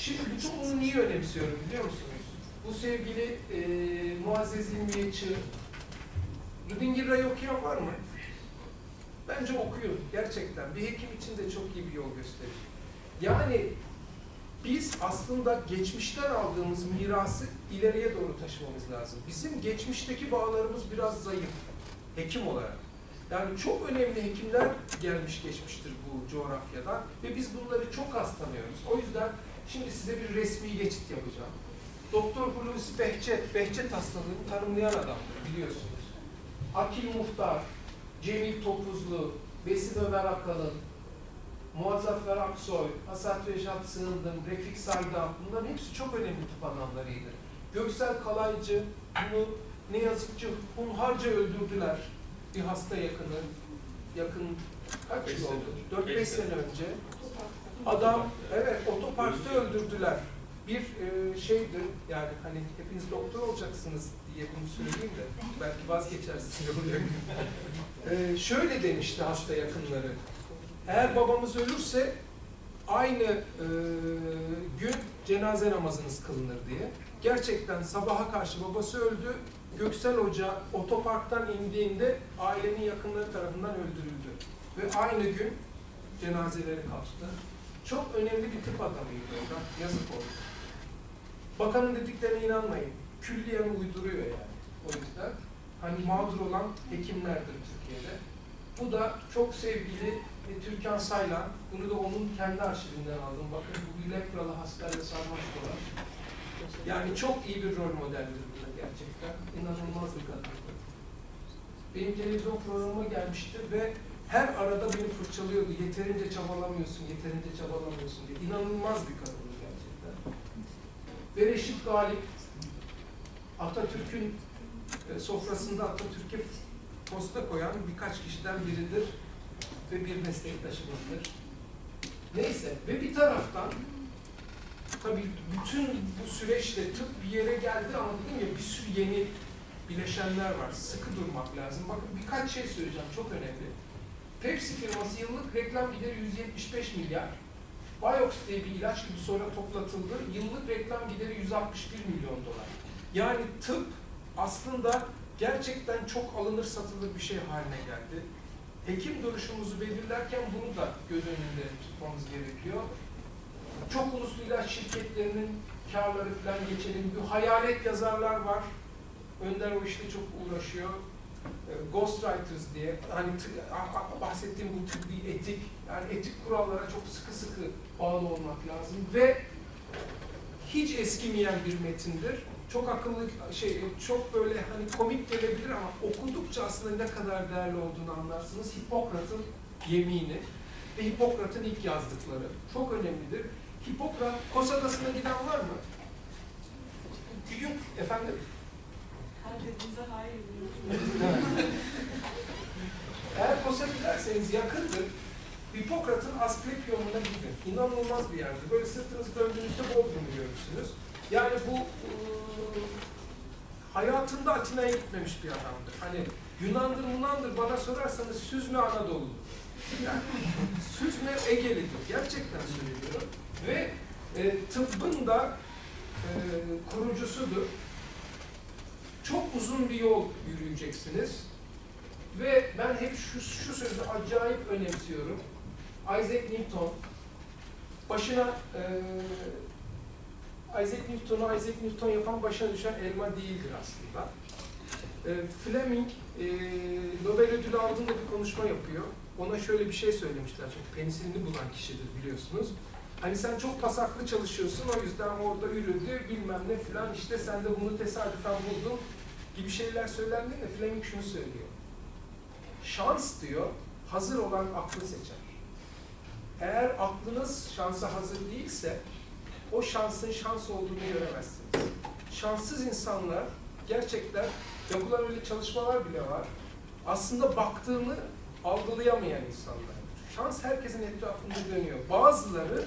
Şimdi bütün bunu niye önemsiyorum biliyor musunuz? Bu sevgili e, Muazzez İlmiye Çığ, Rüdingira'yı okuyan var mı? Bence okuyun gerçekten. Bir hekim için de çok iyi bir yol gösterir. Yani biz aslında geçmişten aldığımız mirası ileriye doğru taşımamız lazım. Bizim geçmişteki bağlarımız biraz zayıf hekim olarak. Yani çok önemli hekimler gelmiş geçmiştir bu coğrafyadan ve biz bunları çok az tanıyoruz. O yüzden şimdi size bir resmi geçit yapacağım. Doktor Hulusi Behçet, Behçet hastalığını tanımlayan adamdır biliyorsunuz. Akil Muhtar, Cemil Topuzlu, Besim Ömer Akalın, Muazzaffer Aksoy, Hasat Reşat Sığındım, Refik Saydam bunların hepsi çok önemli tıp adamlarıydı. Göksel Kalaycı bunu ne yazık ki hunharca öldürdüler bir hasta yakını. Yakın kaç yıl oldu? önce. 4-5 Beş sene sene. önce. Adam evet otoparkta öldürdüler. Bir e, şeydir yani hani hepiniz doktor olacaksınız diye bunu söyleyeyim de belki vazgeçersiniz e, şöyle demişti hasta yakınları. Eğer babamız ölürse aynı e, gün cenaze namazınız kılınır diye. Gerçekten sabaha karşı babası öldü. Göksel Hoca otoparktan indiğinde ailenin yakınları tarafından öldürüldü. Ve aynı gün cenazeleri kalktı. Çok önemli bir tıp adamıydı orada. Yazık oldu. Bakanın dediklerine inanmayın. Külliyen uyduruyor yani. O yüzden hani mağdur olan hekimlerdir Türkiye'de. Bu da çok sevgili e, Türkan Saylan. Bunu da onun kendi arşivinden aldım. Bakın bu lepralı hastayla sarmaş dolar. Yani çok iyi bir rol modeldir bu da gerçekten. İnanılmaz bir kadındı. Benim televizyon programıma gelmişti ve her arada beni fırçalıyordu. Yeterince çabalamıyorsun, yeterince çabalamıyorsun diye. İnanılmaz bir kadındı gerçekten. Ve Reşit Galip, Atatürk'ün e, sofrasında Atatürk'e posta koyan birkaç kişiden biridir ve bir meslektaşımızdır. Neyse ve bir taraftan tabii bütün bu süreçte tıp bir yere geldi ama dedim ya bir sürü yeni bileşenler var. Sıkı durmak lazım. Bakın birkaç şey söyleyeceğim çok önemli. Pepsi firması yıllık reklam gideri 175 milyar. Vioxx diye bir ilaç gibi sonra toplatıldı. Yıllık reklam gideri 161 milyon dolar. Yani tıp aslında gerçekten çok alınır satılır bir şey haline geldi. Hekim duruşumuzu belirlerken bunu da göz önünde tutmamız gerekiyor. Çok uluslu ilaç şirketlerinin karları falan geçelim. Bir hayalet yazarlar var. Önder o işte çok uğraşıyor. E, Ghostwriters diye hani bahsettiğim bu tıbbi etik yani etik kurallara çok sıkı sıkı bağlı olmak lazım ve hiç eskimeyen bir metindir. Çok akıllı şey çok böyle hani komik gelebilir ama okudukça aslında ne kadar değerli olduğunu anlarsınız. Hipokrat'ın yemini ve Hipokrat'ın ilk yazdıkları çok önemlidir. Hipokrat Kos Adası'na giden var mı? Gün efendim Eğer Kos'a yakındır. Hipokrat'ın Asklepion'una gidin. İnanılmaz bir yerdir. Böyle sırtınızı döndüğünüzde Bodrum'u görürsünüz. Yani bu ıı, hayatında Atina'ya gitmemiş bir adamdır. Hani Yunandır Yunandır bana sorarsanız Süzme Anadolu'dur. Yani Süzme Ege'lidir. Gerçekten söylüyorum. Ve e, tıbbın da e, kurucusudur. Çok uzun bir yol yürüyeceksiniz. Ve ben hep şu, şu sözü acayip önemsiyorum. Isaac Newton başına eee Isaac Newton'u Isaac Newton yapan başına düşen elma değildir aslında. Eee Fleming eee Nobel ödülü aldığında bir konuşma yapıyor. Ona şöyle bir şey söylemişler çünkü penisilini bulan kişidir biliyorsunuz. Hani sen çok pasaklı çalışıyorsun o yüzden orada yürüdü bilmem ne filan işte sen de bunu tesadüfen buldun gibi şeyler söylendiğinde Fleming şunu söylüyor. Şans diyor, hazır olan aklı seçer. Eğer aklınız şansa hazır değilse, o şansın şans olduğunu göremezsiniz. Şanssız insanlar gerçekten yapılan öyle çalışmalar bile var. Aslında baktığını algılayamayan insanlar. Şans herkesin etrafında dönüyor. Bazıları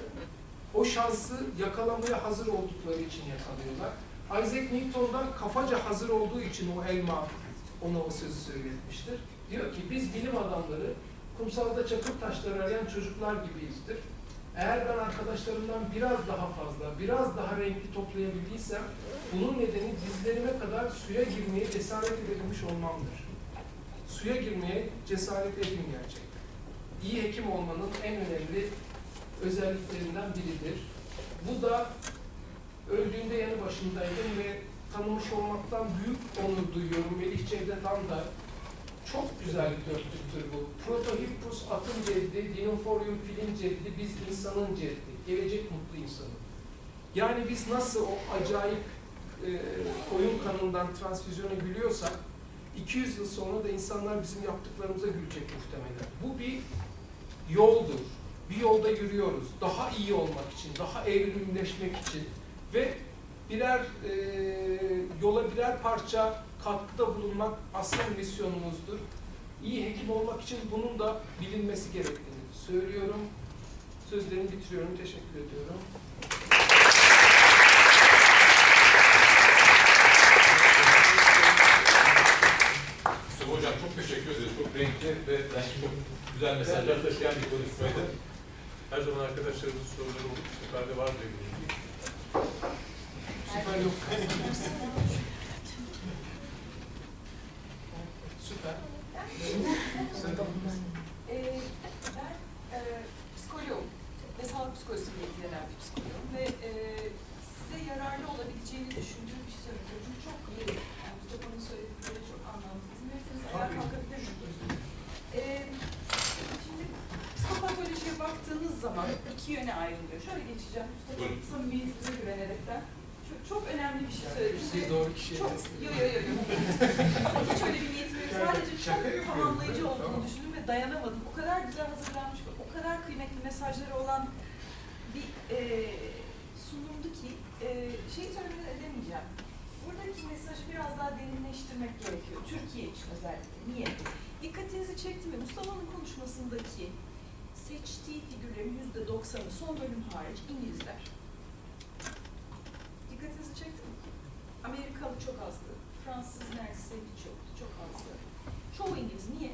o şansı yakalamaya hazır oldukları için yakalıyorlar. Isaac Newton'dan kafaca hazır olduğu için o elma ona o sözü söyletmiştir. Diyor ki biz bilim adamları kumsalda çakıl taşları arayan çocuklar gibiyizdir. Eğer ben arkadaşlarımdan biraz daha fazla, biraz daha renkli toplayabildiysem bunun nedeni dizlerime kadar suya girmeye cesaret edebilmiş olmamdır. Suya girmeye cesaret edin gerçekten. İyi hekim olmanın en önemli özelliklerinden biridir. Bu da öldüğünde yanı başındaydım ve tanımış olmaktan büyük onur duyuyorum. Melih Cevdet Han da çok güzel bir dörtlüktür bu. Protohippus atın ceddi, Dinophorium filin ceddi, biz insanın ceddi. Gelecek mutlu insanı. Yani biz nasıl o acayip e, koyun kanından transfüzyona gülüyorsak 200 yıl sonra da insanlar bizim yaptıklarımıza gülecek muhtemelen. Bu bir yoldur. Bir yolda yürüyoruz. Daha iyi olmak için, daha evrimleşmek için ve birer e, yola birer parça katkıda bulunmak asıl misyonumuzdur. İyi hekim olmak için bunun da bilinmesi gerektiğini söylüyorum. Sözlerimi bitiriyorum. Teşekkür ediyorum. Mustafa Hocam çok teşekkür ederiz. Çok renkli ve bence çok güzel mesajlar taşıyan bir konuşmaydı. Her zaman arkadaşlarımızın soruları olup bu sefer de var diye bilgi. Süper yok. Süper. Sen tamam. Ee, ben e, psikolog ve sağlık psikolojisiyle ilgilenen bir psikoloğum ve e, size yararlı olabileceğini düşündüğüm bir şey söyleyeceğim. Çünkü çok iyi. Yani Mustafa'nın söyledikleri çok anlamlı. İzin verirseniz ayağa Tabii. kalkabilir miyim? Ee, şimdi psikopatolojiye baktığınız zaman iki yöne ayrılıyor. Şöyle geçeceğim. Mustafa samimiyetinize güvenerekten. Çok, çok önemli bir şey söyledim. Siz doğru kişiye Çok, yo yo yo yo. Hiç öyle bir niyetim yok. Sadece çok tamamlayıcı Tamam. olduğunu düşündüm ve dayanamadım. O kadar güzel hazırlanmış ve o kadar kıymetli mesajları olan bir e, sunumdu ki e, şey söylemeden edemeyeceğim. Buradaki mesajı biraz daha derinleştirmek gerekiyor. Türkiye için özellikle. Niye? Dikkatinizi çekti mi? Mustafa'nın konuşmasındaki seçtiği figürlerin yüzde doksanı son bölüm hariç İngilizler. Dikkatinizi çekti mi? Amerikalı çok azdı. Fransız neredeyse hiç yoktu. Çok azdı. Çoğu İngiliz. Niye?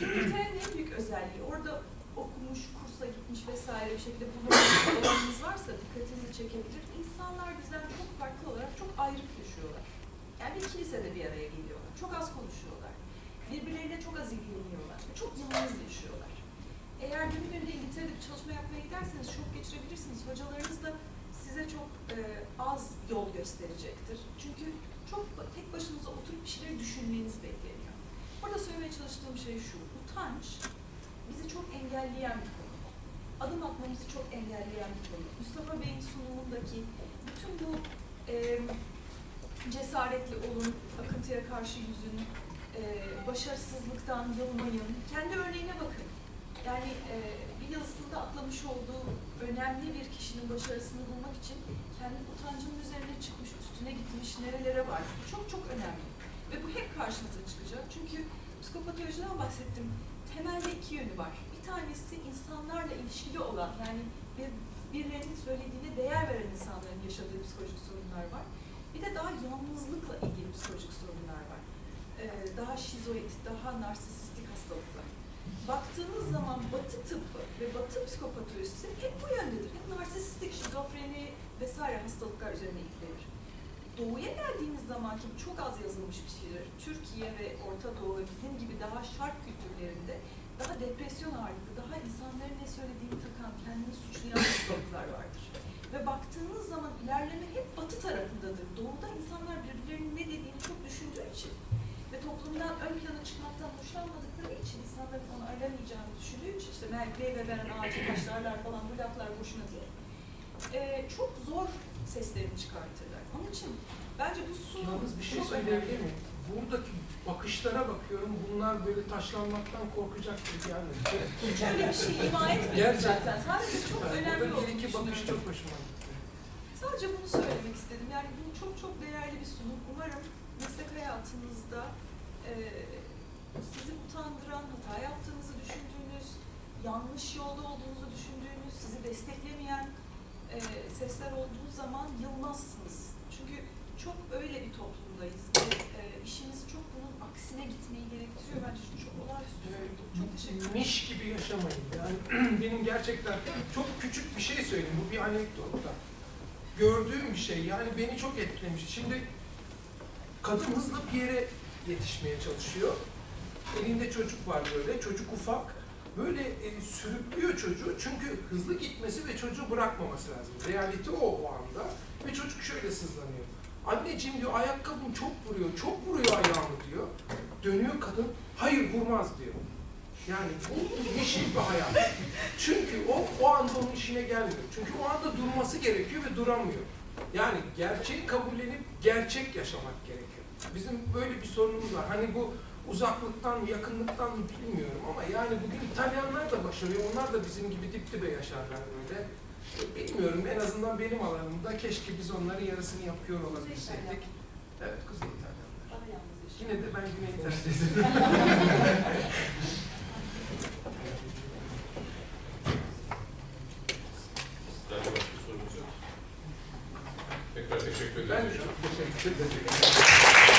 İngiltere'nin en büyük özelliği orada okumuş, kursa gitmiş vesaire bir şekilde bulunmuş varsa dikkatinizi çekebilir. İnsanlar bizden çok farklı olarak çok ayrık yaşıyorlar. Yani bir kilisede bir araya geliyorlar. Çok az konuşuyorlar. Birbirleriyle çok az ilgileniyorlar. Çok yalnız yaşıyorlar. Eğer günü birinde İngiltere'de bir çalışma yapmaya giderseniz şok geçirebilirsiniz. Hocalarınız da size çok e, az yol gösterecektir. Çünkü çok tek başınıza oturup bir şeyleri düşünmeniz bekleniyor. Burada söylemeye çalıştığım şey şu. Utanç bizi çok engelleyen bir konu. Adım atmamızı çok engelleyen bir konu. Mustafa Bey'in sunumundaki bütün bu e, cesaretli olun, akıntıya karşı yüzün, e, başarısızlıktan yılmayın. Kendi örneğine bakın. Yani e, bir yazısında atlamış olduğu önemli bir kişinin başarısını bulmak için kendi utancının üzerine çıkmış, üstüne gitmiş, nerelere var. Bu çok çok önemli. Ve bu hep karşınıza çıkacak. Çünkü psikopatolojiden bahsettim. Temelde iki yönü var. Bir tanesi insanlarla ilişkili olan, yani bir, birilerinin söylediğine değer veren insanların yaşadığı psikolojik sorunlar var. Bir de daha yalnızlıkla ilgili psikolojik sorunlar var. Ee, daha şizoid, daha narsisistik hastalıklar. Baktığınız zaman batı tıbbı ve batı psikopatolojisi hep bu yöndedir. Hep narsisistik, şizofreni vesaire hastalıklar üzerine ilgilenir. Doğuya geldiğimiz zaman ki çok az yazılmış bir şeydir. Türkiye ve Orta Doğu ve bizim gibi daha şark kültürlerinde daha depresyon ağırlıklı, daha insanların ne söylediğini takan, kendini suçlayan hastalıklar vardır. Ve baktığınız zaman ilerleme hep batı tarafındadır. Doğuda insanlar birbirlerinin ne dediğini çok düşündüğü için toplumdan ön plana çıkmaktan hoşlanmadıkları için insanların onu aramayacağını düşündüğü için işte Merkey ve Beren ağacı başlarlar falan bu laflar boşuna değil. Ee, çok zor seslerini çıkartırlar. Onun için bence bu su Yalnız bir şey çok söyleyebilir miyim? Buradaki bakışlara bakıyorum. Bunlar böyle taşlanmaktan korkacaktır yani. Hiç öyle bir şey ima Gerçekten. zaten. Sadece çok önemli olduğunu bakış çok hoşuma gitti. Sadece bunu söylemek istedim. Yani bu çok çok değerli bir sunum. Sizi utandıran, hata yaptığınızı düşündüğünüz, yanlış yolda olduğunuzu düşündüğünüz, sizi desteklemeyen e, sesler olduğu zaman yılmazsınız. Çünkü çok öyle bir toplumdayız ve e, işimiz çok bunun aksine gitmeyi gerektiriyor. Bence çok olağanüstü. Çok teşekkür ederim. Miş gibi yaşamayın. Yani benim gerçekten çok küçük bir şey söyleyeyim. Bu bir anekdot da. Gördüğüm bir şey. Yani beni çok etkilemiş. Şimdi kadın hızlı bir yere yetişmeye çalışıyor. Elinde çocuk var böyle. Çocuk ufak. Böyle e, sürüklüyor çocuğu. Çünkü hızlı gitmesi ve çocuğu bırakmaması lazım. Realite o o anda. Ve çocuk şöyle sızlanıyor. Anneciğim diyor ayakkabım çok vuruyor. Çok vuruyor ayağımı diyor. Dönüyor kadın. Hayır vurmaz diyor. Yani bu yeşil bir hayat. Çünkü o, o anda onun işine gelmiyor. Çünkü o anda durması gerekiyor ve duramıyor. Yani gerçeği kabullenip gerçek yaşamak gerekiyor. Bizim böyle bir sorunumuz var. Hani bu uzaklıktan, yakınlıktan mı bilmiyorum ama yani bugün İtalyanlar da başarıyor. Onlar da bizim gibi dip dibe yaşarlar böyle. Bilmiyorum en azından benim alanımda keşke biz onların yarısını yapıyor olabilseydik. Evet Kuzey İtalyanlar. Yine de ben sorunuz yok. Tekrar teşekkür Ben ederim. çok teşekkür ederim.